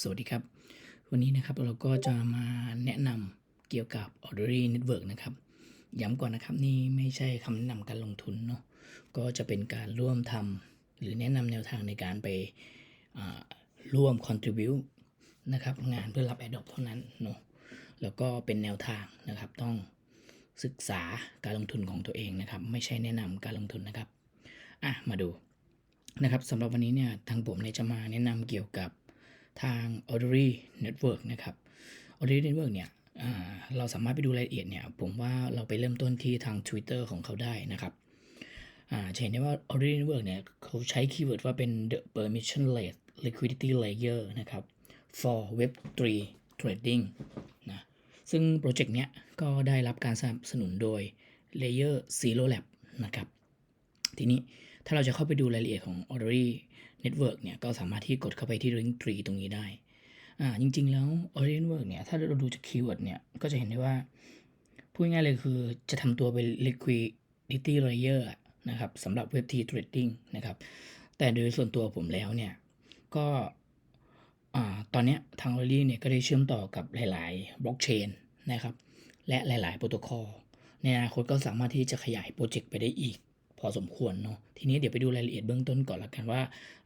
สวัสดีครับ วันนี้นะครับเราก็จะมาแนะนำเกี่ยวกับ Ordery Network นะครับ ย้ำก่อนนะครับนี่ไม่ใช่คำแนะนำการลงทุนเนาะก็จะเป็นการร่วมทำหรือแนะนำแนวทางในการไปร่วม contribute นะครับงานเพื่อรับ Adopt เท่านั้นเนาะแล้วก็เป็นแนวทางนะครับต้องศึกษาการลงทุนของตัวเองนะครับ ไม่ใช่แนะนำการลงทุนนะครับอะมาดูนะครับสำหรับวันนี้เนี่ยทางผมเนี่ยจะมาแนะนำเกี่ยวกับ ทาง Ordery Network นะครับ Ordery Network เนี่ยเราสามารถไปดูรายละเอียดเนี่ย ผมว่าเราไปเริ่มต้นที่ทาง Twitter ของเขาได้นะครับจะเห็นได้ว่า Ordery Network เนี่ยเขาใช้คีย์เวิร์ดว่าเป็น the permissionless liquidity layer นะครับ for Web3 trading นะซึ่งโปรเจกต์เนี้ยก็ได้รับการสนับสนุนโดย Layer Zero Lab นะครับ ทีนี้ถ้าเราจะเข้าไปดูรายละเอียดของ Ordery Network เนี่ยก็สามารถที่กดเข้าไปที่ Link Tree ตรงนี้ได้อ่าจริง ๆ แล้ว Ordery Network เนี่ยถ้าเราดูจากคีย์เวิร์ดเนี่ยก็จะเห็นได้ว่าพูดง่ายเลยคือจะทำตัวเป็น liquidity layer อะนะครับสำหรับ Web3 trading นะครับ แต่โดยส่วนตัวผมแล้วเนี่ยก็อ่าตอนนี้ทาง Ordery เนี่ยก็ได้เชื่อมต่อกับหลายๆ blockchain นะครับและหลาย ๆ โปรโตคอลในอนาคตก็สามารถที่จะขยายโปรเจกต์ไปได้อีก พอสมควรเนาะทีนี้เดี๋ยวไปดูรายละเอียดเบื้องต้นก่อนละกันว่า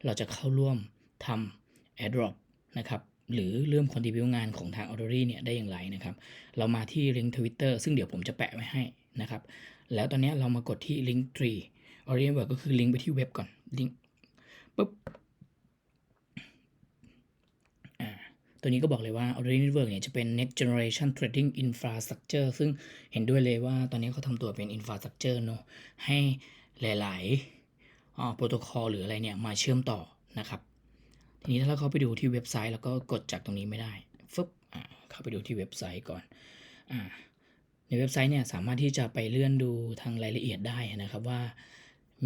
เราจะเข้าร่วมทำ airdrop นะครับหรือเริ่ม contribute งานของทาง Ordery เนี่ยได้อย่างไรนะครับ เรามาที่ link Twitter ซึ่งเดี๋ยวผมจะแปะไว้ให้นะครับ แล้วตอนนี้เรามากดที่ link tree Ordery Network ก็คือลิงก์ไปที่เว็บก่อนลิงก์ปุ๊บตัวนี้ก็บอกเลยว่า Ordery Network เนี่ยจะเป็น next generation trading infrastructure ซึ่งเห็นด้วยเลยว่าตอนนี้เขาทำตัวเป็น infrastructure เนาะให้ หลายๆโปรโตคอลหรืออะไรเนี่ยมาเชื่อมต่อนะครับ ทีนี้ถ้าเราเข้าไปดูที่เว็บไซต์แล้วก็กดจากตรงนี้ไม่ได้ฟึบเข้าไปดูที่เว็บไซต์ก่อนอในเว็บไซต์เนี่ยสามารถที่จะไปเลื่อนดูทางรายละเอียดได้นะครับว่า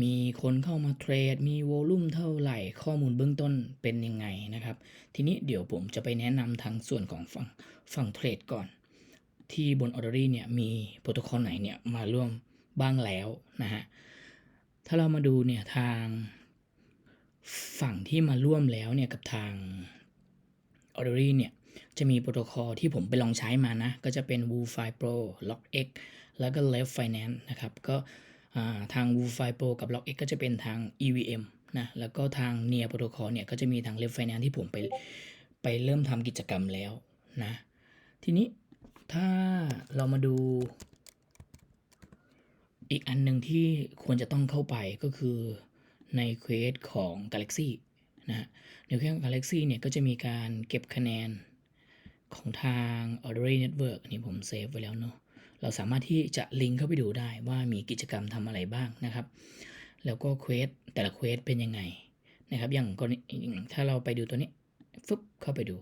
มีคนเข้ามาเทรด มีโวลุ่มเท่าไหร่ ข้อมูลเบื้องต้นเป็นยังไงนะครับ ทีนี้เดี๋ยวผมจะไปแนะนำทางส่วนของฝั่งฝั่งเทรดก่อน ที่บน Ordery เนี่ยมีโปรโตคอลไหนเนี่ยมาร่วมบ้างแล้วนะฮะ ถ้าเรามาดูเนี่ยทางฝั่งที่มาร่วมแล้วเนี่ยกับทาง Ordery เนี่ยจะมีโปรโตคอลที่ผมไปลองใช้มานะ ก็จะเป็น WooFi Pro LockX แล้วก็ Left Finance นะครับ ก็ทาง WooFi Pro กับ LockX ก็จะเป็นทาง EVM นะ แล้วก็ทาง Near Protocol เนี่ยก็จะมีทาง Left Finance ที่ผมไปไปเริ่มทำกิจกรรมแล้วนะ ทีนี้ถ้าเรามาดู อีกอันหนึ่งที่ควรจะต้องเข้าไปก็คือในเควสของ Galaxy นะฮะในเควสของ Galaxy เนี่ยก็จะมีการเก็บคะแนนของทาง Ordery Network นนี้ผมเซฟไว้แล้วเนาะเราสามารถที่จะลิงก์เข้าไปดูได้ว่ามีกิจกรรมทำอะไรบ้างนะครับ แล้วก็เควสแต่ละเควสเป็นยังไงนะครับอย่างกรณีถ้าเราไปดูตัวนี้ฟึบเข้าไปดู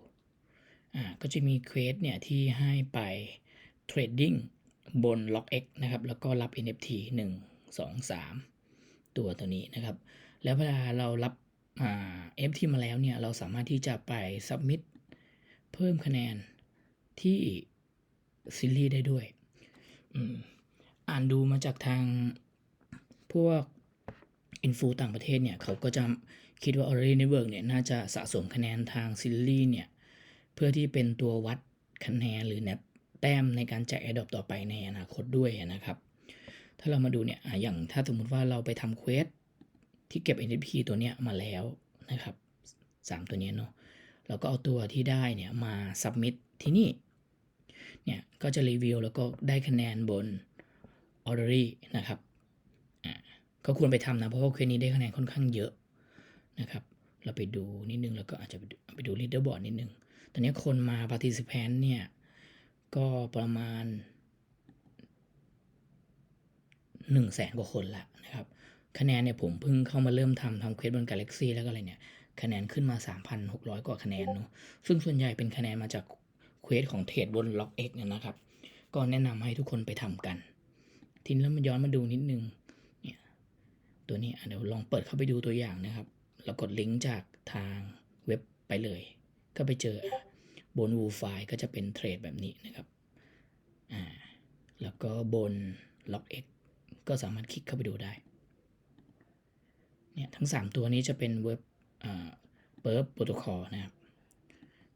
อ่าก็จะมีเควสเนี่ยที่ให้ไปเทรดดิ้ง บน LockX นะครับ แล้วก็รับ NFT 1 2 3 ตัวตัวนี้นะครับ แล้วเวลาเรารับอ่า NFT มาแล้วเนี่ย เราสามารถที่จะไป submit เพิ่มคะแนนที่ซีรีส์ได้ด้วยอ,อ่านดูมาจากทางพวกอินฟูต่างประเทศเนี่ย เขาก็จะคิดว่า Orrery Network เนี่ย น่าจะสะสมคะแนนทางซีรีส์เนี่ย เพื่อที่เป็นตัววัดคะแนนหรือ net แต้มในการแจก Adopt ต่อไปในอนาคตด้วยนะครับ ถ้าเรามาดูเนี่ยอย่างถ้าสมมุติว่าเราไปทำเควสที่เก็บ NFT ตัวเนี้ยมาแล้วนะครับสามตัวนี้เนาะเราก็เอาตัวที่ได้เนี่ยมา submit ที่นี่เนี่ยก็จะรีวิวแล้วก็ได้คะแนนบน Ordery นะครับอ่าก็ควรไปทำนะ เพราะว่าเควสนี้ได้คะแนนค่อนข้างเยอะนะครับ เราไปดูนิดนึงแล้วก็อาจจะไปดูไปดู leaderboard นิดนึง ตอนนี้คนมา participant เนี่ย ก็ประมาณหนึ่งแสนกว่าคนละนะครับ คะแนนเนี่ยผมเพิ่งเข้ามาเริ่มทำทำเควสบน Galaxy แล้วก็อะไรเนี่ย คะแนนขึ้นมา 3,600 กว่าคะแนนเนาะซึ่งส่วนใหญ่เป็นคะแนนมาจากเควสของเทรดบน LockX เนี่ยนะครับ ก็แนะนำให้ทุกคนไปทำกัน ทีนี้เรามาย้อนมาดูนิดนึงเนี่ยตัวนี้เดี๋ยวลองเปิดเข้าไปดูตัวอย่างนะครับ แล้วกดลิงก์จากทางเว็บไปเลย ก็ไปเจอ บน w o o f i ก็จะเป็นเทรดแบบนี้นะครับ อ่า แล้วก็บน LockX ก็สามารถคลิกเข้าไปดูได้ เนี่ยทั้ง 3 ตัวนี้จะเป็นเว็บเปิร์โปรโตคอลนะครับ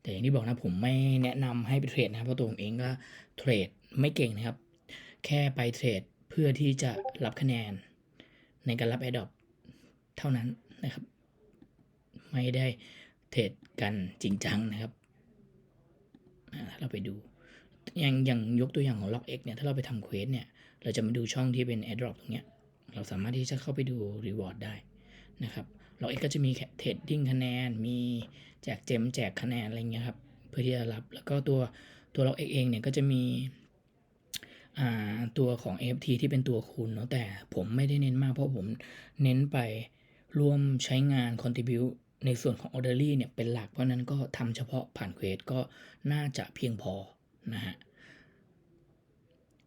แต่อย่างที่บอกนะผมไม่แนะนำให้ไปเทรดนะครับเพราะตัวผมเองก็เทรดไม่เก่งนะครับ แค่ไปเทรดเพื่อที่จะรับคะแนนในการรับ a อ o p เท่านั้นนะครับ ไม่ได้เทรดกันจริงจังนะครับ เราไปดูอย่างอย่างยกตัวอย่างของ Log X เนี่ยถ้าเราไปทำเควสเนี่ยเราจะมาดูช่องที่เป็น AirDrop ตรงเนี้ยเราสามารถที่จะเข้าไปดู Reward ได้นะครับ Log X ก็จะมีเทรดดิ้งคะแนน มีแจกเจมแจกคะแนนอะไรเงี้ยครับเพื่อที่จะรับแล้วก็ตัวตัว Log X เองเนี่ยก็จะมีอ่าตัวของ AFT ที่เป็นตัวคูณเนาะแต่ผมไม่ได้เน้นมากเพราะผมเน้นไปร่วมใช้งาน contribute ในส่วนของออเดอรี่เนี่ยเป็นหลักเพราะนั้นก็ทำเฉพาะผ่านเควสก็น่าจะเพียงพอนะฮะ